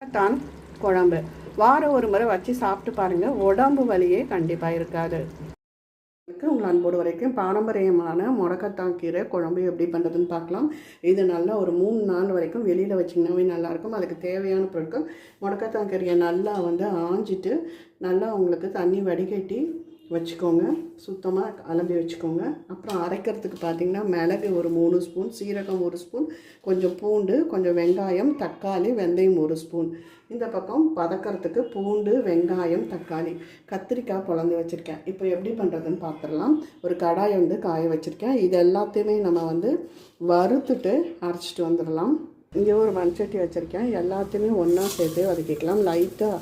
தான் குழம்பு. வாரம் ஒரு முறை வச்சு சாப்பிட்டு பாருங்கள் உடம்பு வலியே கண்டிப்பாக இருக்காது. உங்கள் அன்போடு வரைக்கும் பாரம்பரியமான முடக்கத்தான் கீரை குழம்பு எப்படி பண்ணுறதுன்னு பார்க்கலாம். இது நல்லா ஒரு மூணு நாள் வரைக்கும் வெளியில் வச்சிங்கனாவே நல்லாயிருக்கும் அதுக்கு தேவையான பொருட்கள் முடக்கத்தான் கீரையை நல்லா வந்து ஆஞ்சிட்டு நல்லா உங்களுக்கு தண்ணி வடிகட்டி வச்சுக்கோங்க. சுத்தமாக அலம்பி வச்சுக்கோங்க. அப்புறம் அரைக்கிறதுக்கு பார்த்தீங்கன்னா மிளகு ஒரு மூணு ஸ்பூன் சீரகம் ஒரு ஸ்பூன் கொஞ்சம் பூண்டு கொஞ்சம் வெங்காயம் தக்காளி வெந்தயம் ஒரு ஸ்பூன். இந்த பக்கம் பதக்கிறதுக்கு பூண்டு வெங்காயம் தக்காளி. கத்திரிக்காய் குழந்து வச்சுருக்கேன். இப்போ எப்படி பண்ணுறதுன்னு பார்த்துடலாம் ஒரு கடாயை வந்து காய வச்சுருக்கேன். இது எல்லாத்தையுமே நம்ம வந்து வறுத்துட்டு அரைச்சிட்டு வந்துடலாம். இங்கே ஒரு மண்சட்டி வச்சுருக்கேன். எல்லாத்தையுமே ஒன்றா சேர்த்து வதக்கிக்கலாம். லைட்டாக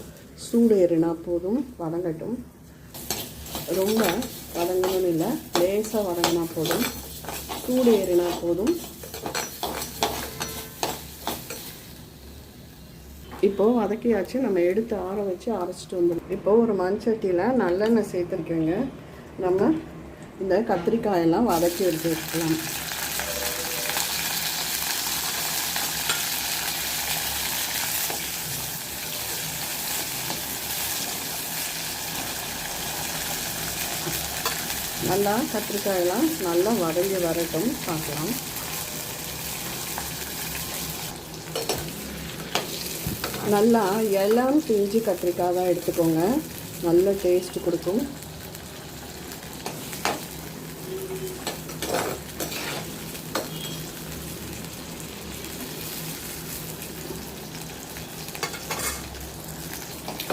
சூடு ஏறினா போதும். வதங்கட்டும். ரொம்ப வதங்கணும்னு இல்லை. லேசாக வதங்கினா போதும். சூடு ஏறினா போதும். இப்போது வதக்கியாச்சு. நம்ம எடுத்து ஆற வச்சு அரைச்சிட்டு வந்துடும் இப்போது ஒரு மண்சட்டியில் நல்லெண்ணெய் சேர்த்துருக்கேங்க. நம்ம இந்த கத்திரிக்காயெல்லாம் வதக்கி எடுத்து வச்சுக்கலாம். நல்லா கத்திரிக்காயெல்லாம் நல்லா வதங்கி வரட்டும். பார்க்கலாம். நல்லா இளம் பிஞ்சு கத்திரிக்காய் தான் எடுத்துக்கோங்க. நல்ல டேஸ்ட் கொடுக்கும்.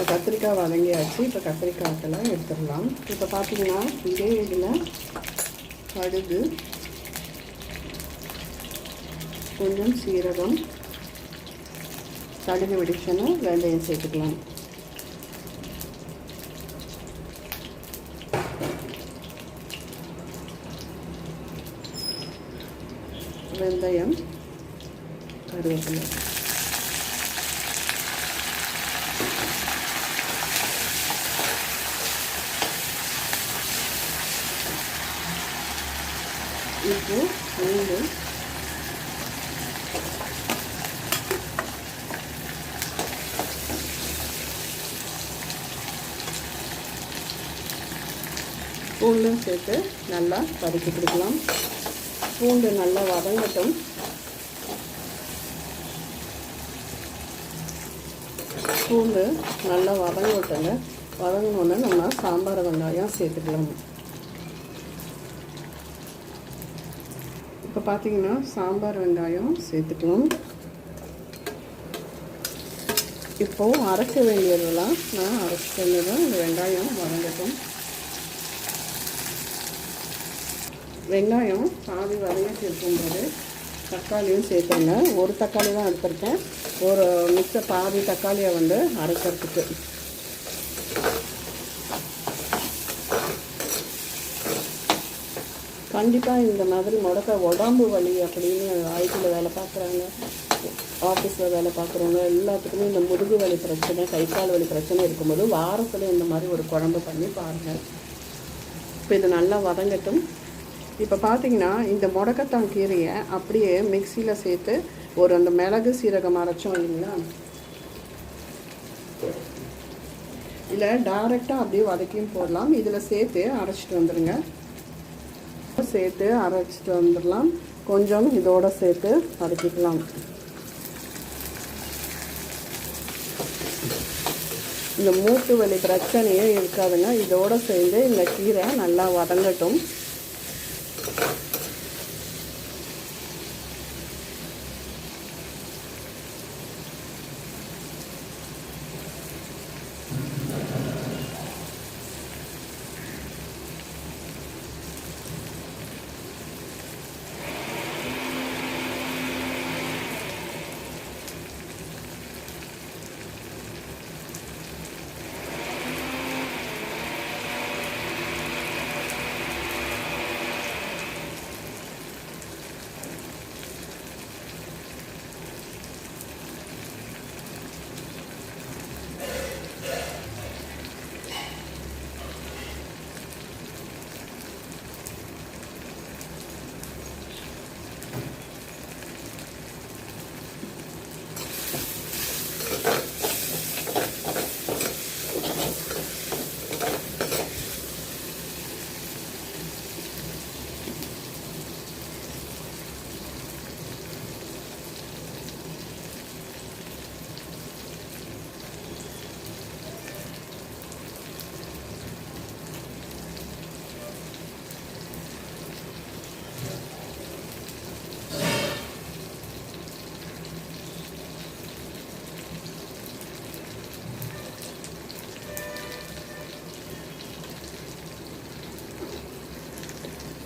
இப்போ கத்திரிக்காய் வதங்கியாச்சு. இப்போ கத்திரிக்காய்க்கெல்லாம் எடுத்துடலாம். இப்போ பார்த்தீங்கன்னா இதே இதில் கடுகு கொஞ்சம் சீரகம் கடுகு வெடிச்சோன்னா வெந்தயம் சேர்த்துக்கலாம். வெந்தயம் கருவேப்பிலை. இப்போ பூண்டு பூண்டும் சேர்த்து நல்லா வதக்கி கொடுக்கலாம். பூண்டு நல்லா வதங்கட்டும். பூண்டு நல்லா வதங்கட்டுங்க வதங்கினோடனே நம்ம சாம்பார் வெங்காயம் சேர்த்துக்கலாம். இப்போ பார்த்தீங்கன்னா சாம்பார் வெங்காயம் சேர்த்துக்கலாம். இப்போது அரைக்க வேண்டியதெல்லாம் நான் அரைச்சிட்டு வந்ததும் இந்த வெங்காயம் வதங்கட்டும். வெங்காயம் பாதி வதங்கிட்டு இருக்கும்போது தக்காளியும் சேர்த்துருங்க. ஒரு தக்காளி தான் எடுத்திருக்கேன். ஒரு மிச்ச பாதி தக்காளியை வந்து அரைக்கிறதுக்கு. கண்டிப்பாக இந்த மாதிரி முடக்க உடம்பு வலி அப்படின்னு ஐடியில் வேலை பார்க்குறாங்க. ஆஃபீஸில் வேலை பார்க்குறவங்க எல்லாத்துக்குமே இந்த முதுகு வலி பிரச்சனை கை கால் வலி பிரச்சனை இருக்கும்போது வாரத்தில் இந்த மாதிரி ஒரு குழம்பு பண்ணி பாருங்கள் இப்போ இது நல்லா வதங்கட்டும். இப்போ பார்த்தீங்கன்னா இந்த முடக்கத்தான் கீரையை அப்படியே மிக்சியில் சேர்த்து ஒரு அந்த மிளகு சீரகம் அரைச்சோம் இல்லைங்களா? இல்லை டைரெக்டாக அப்படியே வதக்கியும் போடலாம். இதில் சேர்த்து அரைச்சிட்டு வந்துடுங்க சேர்த்து அரைச்சிட்டு வந்துடலாம். கொஞ்சம் இதோட சேர்த்து வதக்கிக்கலாம். இந்த மூட்டு வலி பிரச்சனையே இருக்காதுங்க. இதோட சேர்ந்து இந்த கீரை நல்லா வதங்கட்டும்.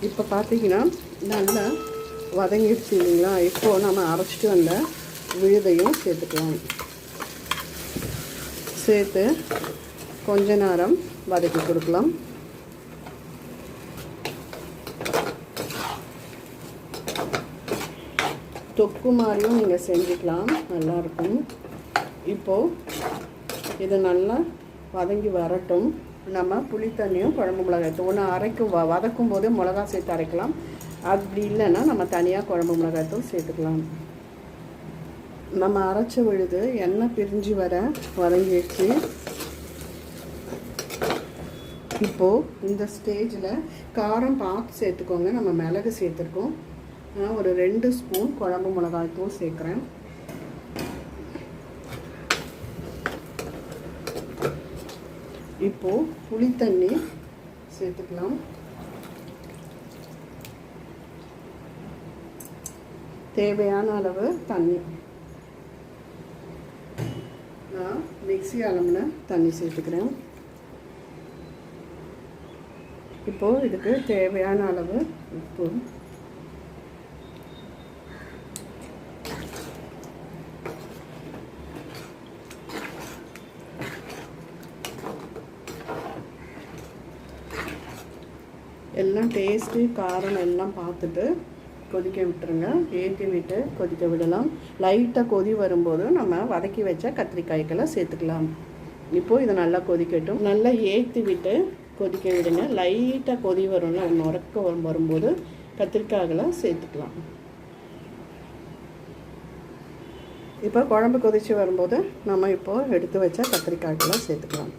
இப்போ பார்த்தீங்கன்னா நல்லா வதங்கிடுச்சு இல்லைங்களா? இப்போது நம்ம அரைச்சிட்டு வந்த விழுதையும் சேர்த்துக்கலாம். சேர்த்து கொஞ்ச நேரம் வதக்கி கொடுக்கலாம். தொக்கு மாதிரியும் நீங்கள் செஞ்சுக்கலாம். நல்லாயிருக்கும் இப்போது இது நல்லா வதங்கி வரட்டும். நம்ம புளி தண்ணியும் குழம்பு மிளகாய் ஒன்று அரைக்கும் வ வதக்கும் போது மிளகா சேர்த்து அரைக்கலாம். அப்படி இல்லைன்னா நம்ம தனியாக குழம்பு மிளகாய்த்தூள் சேர்த்துக்கலாம். நம்ம அரைச்ச விழுது எண்ணெய் பிரிஞ்சு வர வதங்கிடுச்சு. இப்போது இந்த ஸ்டேஜில் காரம் பார்த்து சேர்த்துக்கோங்க. நம்ம மிளகு சேர்த்துருக்கோம். நான் ஒரு ரெண்டு ஸ்பூன் குழம்பு மிளகாய் தூள் சேர்க்குறேன். இப்போது புளி தண்ணி சேர்த்துக்கலாம். தேவையான அளவு தண்ணி. நான் மிக்சி அளவுன தண்ணி சேர்த்துக்கிறேன். இப்போது இதுக்கு தேவையான அளவு உப்பு. எல்லாம் டேஸ்ட்டு காரம் எல்லாம் பார்த்துட்டு கொதிக்க விட்டுருங்க. ஏற்றி விட்டு கொதிக்க விடலாம். லைட்டாக கொதி வரும்போது நம்ம வதக்கி வச்ச கத்திரிக்காய்களை சேர்த்துக்கலாம். இப்போது இதை நல்லா கொதிக்கட்டும். நல்லா ஏற்றி விட்டு கொதிக்க விடுங்க. லைட்டாக கொதி வரும்ல ஒன்று உறக்க வரும் வரும்போது கத்திரிக்காய்களை சேர்த்துக்கலாம். இப்போ குழம்பு கொதித்து வரும்போது நம்ம இப்போது எடுத்து வச்ச கத்திரிக்காய்களை சேர்த்துக்கலாம்.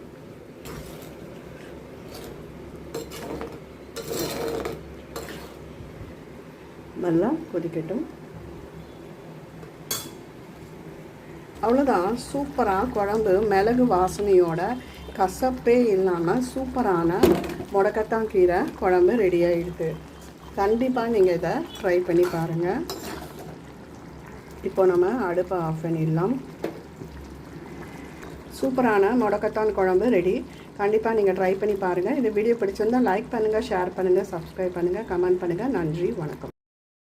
நல்லா கொதிக்கட்டும் அவ்வளோதான் சூப்பராக குழம்பு மிளகு வாசனையோட கசப்பே இல்லாமல் சூப்பரான முடக்கத்தான் கீரை குழம்பு ரெடி ஆகிடுது கண்டிப்பாக நீங்கள் இதை ட்ரை பண்ணி பாருங்கள் இப்போ நம்ம அடுப்பை ஆஃப் பண்ணிடலாம் சூப்பரான முடக்கத்தான் குழம்பு ரெடி கண்டிப்பாக நீங்கள் ட்ரை பண்ணி பாருங்கள் இந்த வீடியோ பிடிச்சிருந்தால் லைக் பண்ணுங்கள் ஷேர் பண்ணுங்கள் சப்ஸ்கிரைப் பண்ணுங்கள் கமெண்ட் பண்ணுங்கள் நன்றி வணக்கம்